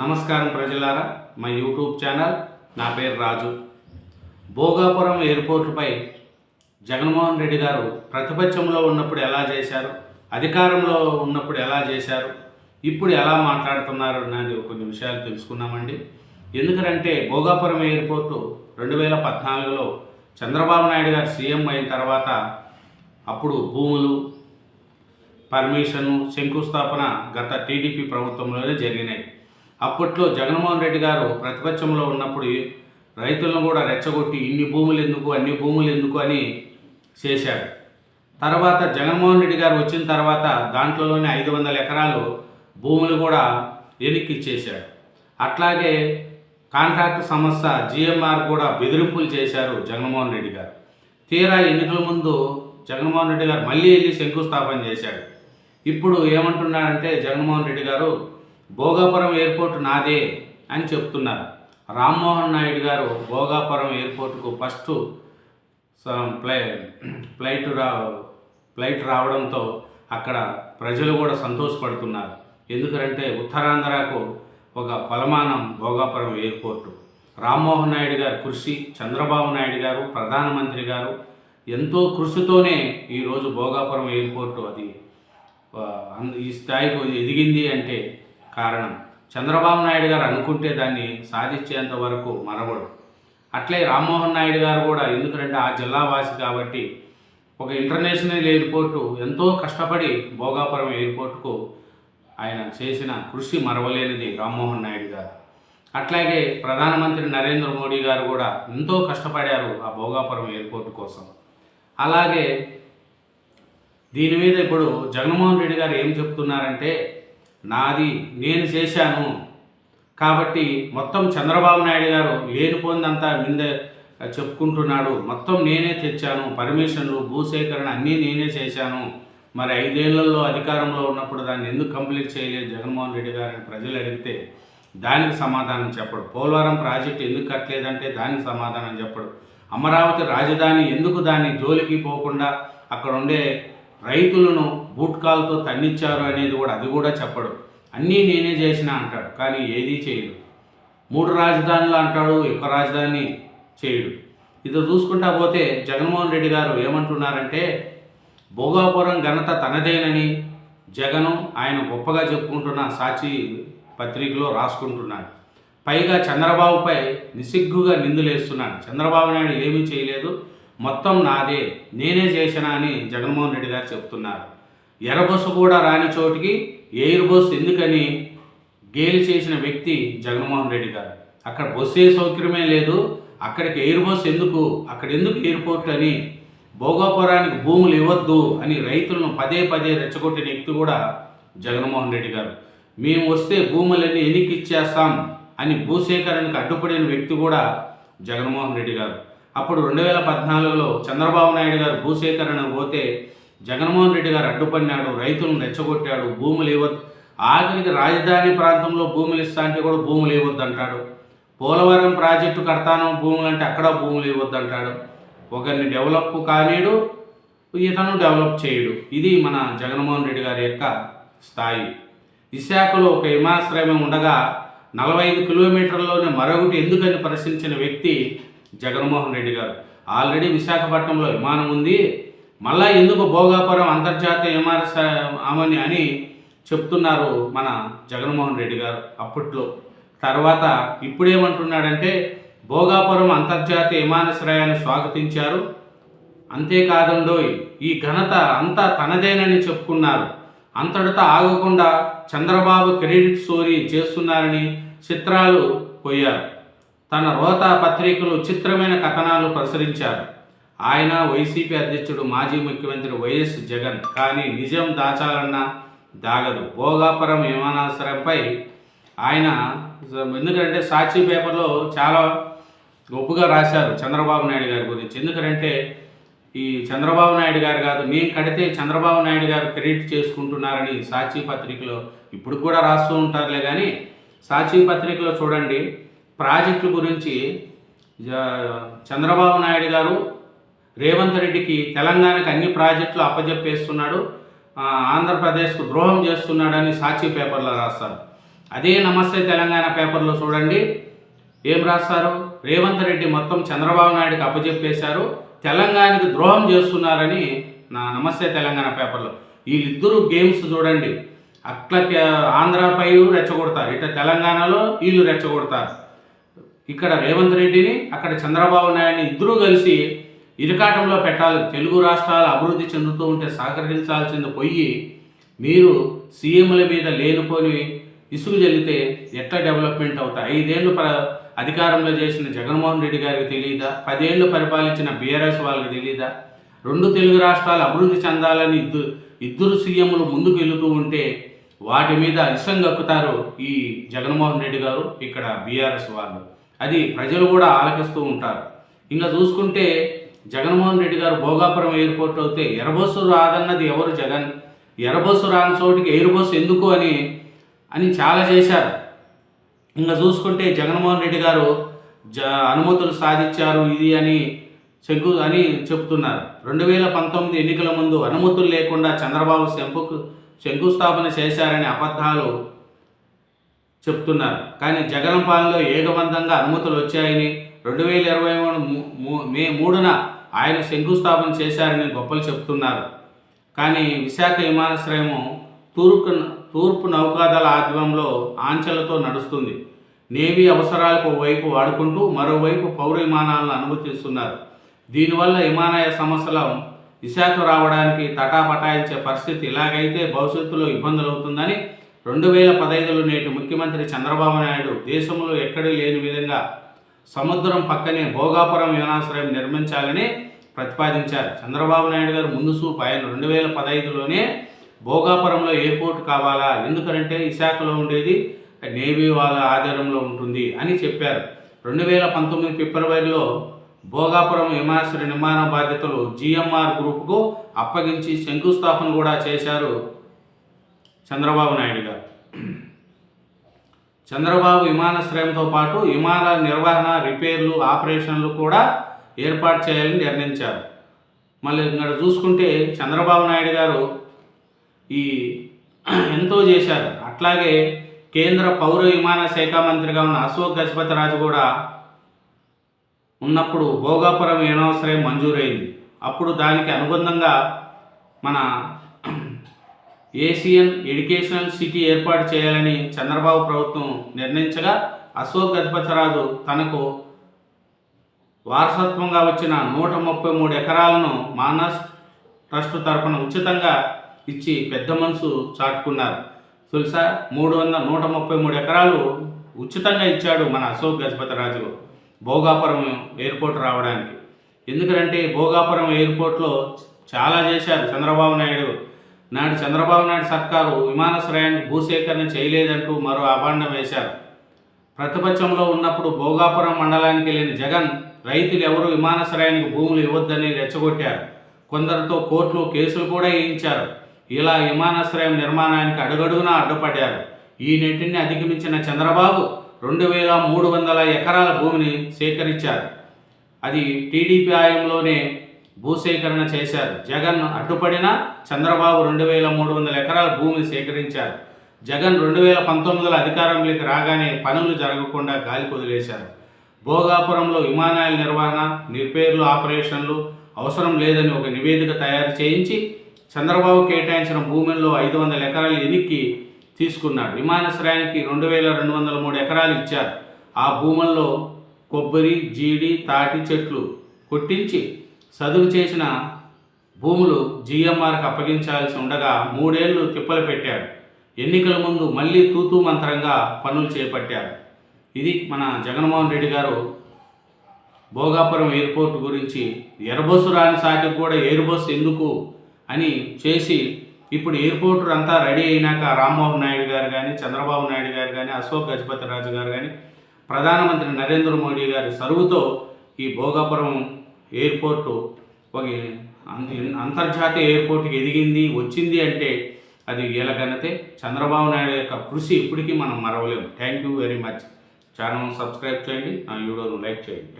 నమస్కారం ప్రజలారా మా యూట్యూబ్ ఛానల్ నా పేరు రాజు. భోగాపురం ఎయిర్పోర్టుపై జగన్మోహన్ రెడ్డి గారు ప్రతిపక్షంలో ఉన్నప్పుడు ఎలా చేశారు అధికారంలో ఉన్నప్పుడు ఎలా చేశారు ఇప్పుడు ఎలా మాట్లాడుతున్నారు అనేది కొన్ని విషయాలు తెలుసుకున్నామండి ఎందుకంటే భోగాపురం ఎయిర్పోర్టు రెండు వేల పద్నాలుగులో చంద్రబాబు నాయుడు గారు సీఎం అయిన తర్వాత అప్పుడు భూములు పర్మిషను శంకుస్థాపన గత టీడీపీ ప్రభుత్వంలోనే జరిగినాయి. అప్పట్లో జగన్మోహన్ రెడ్డి గారు ప్రతిపక్షంలో ఉన్నప్పుడు రైతులను కూడా రెచ్చగొట్టి ఇన్ని భూములు ఎందుకు అన్ని భూములు ఎందుకు అని చేశాడు తర్వాత జగన్మోహన్ రెడ్డి గారు వచ్చిన తర్వాత దాంట్లోనే ఐదు వందల ఎకరాలు భూములు కూడా వెనక్కి ఇచ్చేశారు అట్లాగే కాంట్రాక్ట్ సంస్థ జిఎంఆర్ కూడా బెదిరింపులు చేశారు జగన్మోహన్ రెడ్డి గారు. తీరా ఎన్నికల ముందు జగన్మోహన్ రెడ్డి గారు మళ్ళీ వెళ్ళి శంకుస్థాపన చేశాడు. ఇప్పుడు ఏమంటున్నారంటే జగన్మోహన్ రెడ్డి గారు భోగాపురం ఎయిర్పోర్ట్ నాదే అని చెప్తున్నారు. రామ్మోహన్ నాయుడు గారు భోగాపురం ఎయిర్పోర్ట్కు ఫస్ట్ స- ఫ్లై ఫ్లైట్ రా ఫ్లైట్ రావడంతో అక్కడ ప్రజలు కూడా సంతోషపడుతున్నారు. ఎందుకంటే ఉత్తరాంధ్రకు ఒక కొలమానం భోగాపురం ఎయిర్పోర్టు. రామ్మోహన్ నాయుడు గారి కృషి చంద్రబాబు నాయుడు గారు ప్రధానమంత్రి గారు ఎంతో కృషితోనే ఈరోజు భోగాపురం ఎయిర్పోర్టు అది ఈ స్థాయికి ఎదిగింది అంటే కారణం. చంద్రబాబు నాయుడు గారు అనుకుంటే దాన్ని సాధించేంత వరకు మరవడు. అట్లే రామ్మోహన్ నాయుడు గారు కూడా ఎందుకంటే ఆ జిల్లా వాసి కాబట్టి ఒక ఇంటర్నేషనల్ ఎయిర్పోర్టు ఎంతో కష్టపడి భోగాపురం ఎయిర్పోర్టుకు ఆయన చేసిన కృషి మరవలేనిది రామ్మోహన్ నాయుడు గారు. అట్లాగే ప్రధానమంత్రి నరేంద్ర మోడీ గారు కూడా ఎంతో కష్టపడారు ఆ భోగాపురం ఎయిర్పోర్టు కోసం. అలాగే దీని మీద ఇప్పుడు జగన్మోహన్ రెడ్డి గారు ఏం చెప్తున్నారంటే నాది నేను చేశాను. కాబట్టి మొత్తం చంద్రబాబు నాయుడు గారు లేనిపోయిందంతా మిందే చెప్పుకుంటున్నాడు. మొత్తం నేనే తెచ్చాను. పర్మిషన్లు భూసేకరణ అన్నీ నేనే చేశాను. మరి ఐదేళ్ళలో అధికారంలో ఉన్నప్పుడు దాన్ని ఎందుకు కంప్లీట్ చేయలేదు జగన్మోహన్ రెడ్డి గారిని ప్రజలు అడిగితే దానికి సమాధానం చెప్పడు. పోలవరం ప్రాజెక్టు ఎందుకు కట్టలేదంటే దానికి సమాధానం చెప్పడు. అమరావతి రాజధాని ఎందుకు దాని జోలికి పోకుండా అక్కడ ఉండే రైతులను బూట్కాలతో తన్నిచ్చారు అనేది కూడా అది కూడా చెప్పడు. అన్నీ నేనే చేసిన అంటాడు కానీ ఏదీ చేయడు. మూడు రాజధానులు అంటాడు ఒక రాజధాని చేయడు. ఇది చూసుకుంటా పోతే జగన్మోహన్ రెడ్డి గారు ఏమంటున్నారంటే భోగాపురం ఘనత తనదేనని జగను ఆయన గొప్పగా చెప్పుకుంటున్న సాక్షి పత్రికలో రాసుకుంటున్నాడు. పైగా చంద్రబాబుపై నిసిగ్గుగా నిందులేస్తున్నాడు. చంద్రబాబు నాయుడు ఏమీ చేయలేదు. మొత్తం నాదే నేనే చేసినా అని జగన్మోహన్ రెడ్డి గారు చెప్తున్నారు. ఎర్రబస్సు కూడా రాని చోటికి ఎయిర్ బస్సు ఎందుకని గేలి చేసిన వ్యక్తి జగన్మోహన్ రెడ్డి గారు. అక్కడ బస్సే సౌకర్యమే లేదు అక్కడికి ఎయిర్ బస్ ఎందుకు అక్కడ ఎందుకు ఎయిర్పోర్ట్ అని భోగాపురానికి భూములు ఇవ్వద్దు అని రైతులను పదే పదే రెచ్చగొట్టిన వ్యక్తి కూడా జగన్మోహన్ రెడ్డి గారు. మేము వస్తే భూములన్నీ ఎన్నికిచ్చేస్తాం అని భూసేకరణకు అడ్డుపడిన వ్యక్తి కూడా జగన్మోహన్ రెడ్డి గారు. అప్పుడు రెండు వేల పద్నాలుగులో చంద్రబాబు నాయుడు గారు భూసేకరణ పోతే జగన్మోహన్ రెడ్డి గారు అడ్డుపడినాడు రైతులను రెచ్చగొట్టాడు భూములు ఇవ్వద్దు ఆఖరికి రాజధాని ప్రాంతంలో భూములు ఇస్తా అంటే కూడా భూములు ఇవ్వద్దు అంటాడు. పోలవరం ప్రాజెక్టు కడతాను భూములు అంటే అక్కడ భూములు ఇవ్వద్దు అంటాడు. ఒకరిని డెవలప్ కానీడు ఇతను డెవలప్ చేయడు. ఇది మన జగన్మోహన్ రెడ్డి గారి యొక్క స్థాయి. విశాఖలో ఒక విమానాశ్రయం ఉండగా నలభై ఐదు కిలోమీటర్లలోనే మరొకటి ఎందుకని ప్రశ్నించిన వ్యక్తి జగన్మోహన్ రెడ్డి గారు. ఆల్రెడీ విశాఖపట్నంలో విమానం ఉంది. మళ్ళా ఎందుకు భోగాపురం అంతర్జాతీయ విమానాశ్రయం అని చెప్తున్నారు మన జగన్మోహన్ రెడ్డి గారు అప్పట్లో. తర్వాత ఇప్పుడేమంటున్నాడంటే భోగాపురం అంతర్జాతీయ విమానాశ్రయాన్ని స్వాగతించారు. అంతేకాదండోయ్ ఈ ఘనత అంతా తనదేనని చెప్పుకున్నారు. అంతటితో ఆగకుండా చంద్రబాబు క్రెడిట్ స్టోరీ చేస్తున్నారని చిత్రాలు పోయారు తన రోతా పత్రికలు చిత్రమైన కథనాలు ప్రసరించారు ఆయన వైసీపీ అధ్యక్షుడు మాజీ ముఖ్యమంత్రి వైఎస్ జగన్. కానీ నిజం దాచాలన్నా దాగదు. భోగాపురం విమానాశ్రయంపై ఆయన ఎందుకంటే సాక్షి పేపర్లో చాలా గొప్పగా రాశారు చంద్రబాబు నాయుడు గారి గురించి. ఎందుకంటే ఈ చంద్రబాబు నాయుడు గారు కాదు నేను కడితే చంద్రబాబు నాయుడు గారు క్రెడిట్ చేసుకుంటున్నారని సాక్షి పత్రికలో ఇప్పుడు కూడా రాస్తూ ఉంటారులే కానీ సాక్షి పత్రికలో చూడండి ప్రాజెక్టుల గురించి చంద్రబాబు నాయుడు గారు రేవంత్ రెడ్డికి తెలంగాణకు అన్ని ప్రాజెక్టులు అప్పజెప్పేస్తున్నాడు ఆంధ్రప్రదేశ్కు ద్రోహం చేస్తున్నాడని సాక్షి పేపర్లో రాస్తారు. అదే నమస్తే తెలంగాణ పేపర్లో చూడండి. ఏం రాస్తారు? రేవంత్ రెడ్డి మొత్తం చంద్రబాబు నాయుడుకి అప్పజెప్పేశారు తెలంగాణకి ద్రోహం చేస్తున్నారని నా నమస్తే తెలంగాణ పేపర్లో. వీళ్ళిద్దరూ గేమ్స్ చూడండి. అట్లా ఆంధ్రపై రెచ్చగొడతారు. ఇట్లా తెలంగాణలో వీళ్ళు రెచ్చగొడతారు. ఇక్కడ రేవంత్ రెడ్డిని అక్కడ చంద్రబాబు నాయుడిని ఇద్దరూ కలిసి ఇరకాటంలో పెట్టాలి. తెలుగు రాష్ట్రాలు అభివృద్ధి చెందుతూ ఉంటే సహకరించాల్సింది పోయి మీరు సీఎంల మీద లేనిపోని ఇసుగు చెల్లితే ఎట్లా డెవలప్మెంట్ అవుతాయి? ఐదేళ్ళు ప్ర అధికారంలో చేసిన జగన్మోహన్ రెడ్డి గారికి తెలియదా పదేళ్ళు పరిపాలించిన బీఆర్ఎస్ వాళ్ళకి తెలియదా రెండు తెలుగు రాష్ట్రాలు అభివృద్ధి చెందాలని ఇద్దరు ఇద్దరు సీఎంలు ముందుకు వెళుతూ ఉంటే వాటి మీద ఇష్టం గక్కుతారు ఈ జగన్మోహన్ రెడ్డి గారు ఇక్కడ బీఆర్ఎస్ వాళ్ళు. అది ప్రజలు కూడా ఆలకిస్తూ ఉంటారు. ఇంకా చూసుకుంటే జగన్మోహన్ రెడ్డి గారు భోగాపురం ఎయిర్పోర్ట్ అయితే ఎర్రబస్సు రాదన్నది ఎవరు జగన్? ఎర్రబస్సు రాని చోటికి ఎయిర్ బస్సు ఎందుకు అని అని చాలా చేశారు. ఇంకా చూసుకుంటే జగన్మోహన్ రెడ్డి గారు జ అనుమతులు సాధించారు ఇది అని శంకు అని చెప్తున్నారు రెండు వేల పంతొమ్మిది ఎన్నికల ముందు అనుమతులు లేకుండా చంద్రబాబు శంకుకు శంకుస్థాపన చేశారనే అబద్ధాలు చెప్తున్నారు. కానీ జగన్ పాలనలో ఏకబంధంగా అనుమతులు వచ్చాయని రెండు వేల ఇరవై మూడు మే మూడున ఆయన శంకుస్థాపన చేశారని గొప్పలు చెప్తున్నారు. కానీ విశాఖ విమానాశ్రయము తూర్పు తూర్పు నౌకాదళ ఆధ్వర్యంలో ఆంచలతో నడుస్తుంది. నేవీ అవసరాలకు వైపు వాడుకుంటూ మరోవైపు పౌర విమానాలను అనుమతిస్తున్నారు. దీనివల్ల విమానయ సమస్యల విశాఖ రావడానికి తటాపటాయించే పరిస్థితి ఇలాగైతే భవిష్యత్తులో ఇబ్బందులు అవుతుందని రెండు వేల పదహైదులో నేటి ముఖ్యమంత్రి చంద్రబాబు నాయుడు దేశంలో ఎక్కడూ లేని విధంగా సముద్రం పక్కనే భోగాపురం విమానాశ్రయం నిర్మించాలని ప్రతిపాదించారు. చంద్రబాబు నాయుడు గారు ముందు చూపు ఆయన రెండు వేల పదహైదులోనే భోగాపురంలో ఎయిర్పోర్ట్ కావాలా? ఎందుకంటే విశాఖలో ఉండేది నేవీ వాళ్ళ ఆధారంలో ఉంటుంది అని చెప్పారు. రెండు వేల పంతొమ్మిది ఫిబ్రవరిలో భోగాపురం విమానాశ్రయ నిర్మాణ బాధ్యతలు జిఎంఆర్ గ్రూప్కు అప్పగించి శంకుస్థాపన కూడా చేశారు. చంద్రబాబు నాయుడు గారు. చంద్రబాబు విమానాశ్రయంతో పాటు విమానాల నిర్వహణ రిపేర్లు ఆపరేషన్లు కూడా ఏర్పాటు చేయాలని నిర్ణయించారు. మళ్ళీ ఇక్కడ చూసుకుంటే చంద్రబాబు నాయుడు గారు ఈ ఎంతో చేశారు. అట్లాగే కేంద్ర పౌర విమాన శాఖ మంత్రిగా ఉన్న అశోక్ గజపతి రాజు కూడా ఉన్నప్పుడు భోగాపురం విమానాశ్రయం మంజూరైంది. అప్పుడు దానికి అనుబంధంగా మన ఏసియన్ ఎడ్యుకేషనల్ సిటీ ఏర్పాటు చేయాలని చంద్రబాబు ప్రభుత్వం నిర్ణయించగా అశోక్ గజపతిరాజు తనకు వారసత్వంగా వచ్చిన నూట ముప్పై మూడు ఎకరాలను మానస్ ట్రస్ట్ తరపున ఉచితంగా ఇచ్చి పెద్ద మనసు చాటుకున్నారు. తెలుసా? మూడు వందల నూట ముప్పై మూడు ఎకరాలు ఉచితంగా ఇచ్చాడు మన అశోక్ గజపతిరాజు భోగాపురం ఎయిర్పోర్ట్ రావడానికి. ఎందుకంటే భోగాపురం ఎయిర్పోర్ట్లో చాలా చేశారు చంద్రబాబు నాయుడు. నాడు చంద్రబాబు నాయుడు సర్కారు విమానాశ్రయానికి భూసేకరణ చేయలేదంటూ మరో అభాండం వేశారు. ప్రతిపక్షంలో ఉన్నప్పుడు భోగాపురం మండలానికి వెళ్ళిన జగన్ రైతులు ఎవరు విమానాశ్రయానికి భూములు ఇవ్వద్దని రెచ్చగొట్టారు. కొందరితో కోర్టులు కేసులు కూడా వేయించారు. ఇలా విమానాశ్రయం నిర్మాణానికి అడుగడుగునా అడ్డుపడ్డారు. ఈ నెట్టిని అధిగమించిన చంద్రబాబు రెండు వేల మూడు వందల ఎకరాల భూమిని సేకరించారు. అది టీడీపీ ఆయంలోనే భూసేకరణ చేశారు. జగన్ అడ్డుపడిన చంద్రబాబు రెండు వేల మూడు వందల ఎకరాల భూమిని సేకరించారు. జగన్ రెండు వేల పంతొమ్మిదిలో అధికారంలోకి రాగానే పనులు జరగకుండా గాలి వదిలేశారు భోగాపురంలో విమానాల నిర్వహణ రిపేర్లు ఆపరేషన్లు అవసరం లేదని ఒక నివేదిక తయారు చేయించి చంద్రబాబు కేటాయించిన భూముల్లో ఐదు వందల ఎకరాలు ఎనిక్కి తీసుకున్నాడు. విమానాశ్రయానికి రెండు వేల రెండు వందల మూడు ఎకరాలు ఇచ్చారు. ఆ భూముల్లో కొబ్బరి జీడి తాటి చెట్లు కొట్టించి చదువు చేసిన భూములు జిఎంఆర్కి అప్పగించాల్సి ఉండగా మూడేళ్ళు తిప్పలు పెట్టాడు. ఎన్నికల ముందు మళ్ళీ తూతూ మంత్రంగా పనులు చేపట్టారు ఇది మన జగన్మోహన్ రెడ్డి గారు భోగాపురం ఎయిర్పోర్ట్ గురించి ఎయిర్బస్సు రాని సాటికి కూడా ఎయిర్ బస్సు ఎందుకు అని చేసి ఇప్పుడు ఎయిర్పోర్ట్ అంతా రెడీ అయినాక రామ్మోహన్ నాయుడు గారు కానీ చంద్రబాబు నాయుడు గారు కానీ అశోక్ గజపతి రాజు గారు కానీ ప్రధానమంత్రి నరేంద్ర మోడీ గారి సరువుతో ఈ భోగాపురం ఎయిర్పోర్టు ఒక అంతర్జాతీయ ఎయిర్పోర్ట్కి ఎదిగింది వచ్చింది అంటే అది ఎలాగనతే చంద్రబాబు నాయుడు యొక్క కృషి ఇప్పటికీ మనం మరవలేము thank you very much channel subscribe చేయండి. నా వీడియోను లైక్ చేయండి.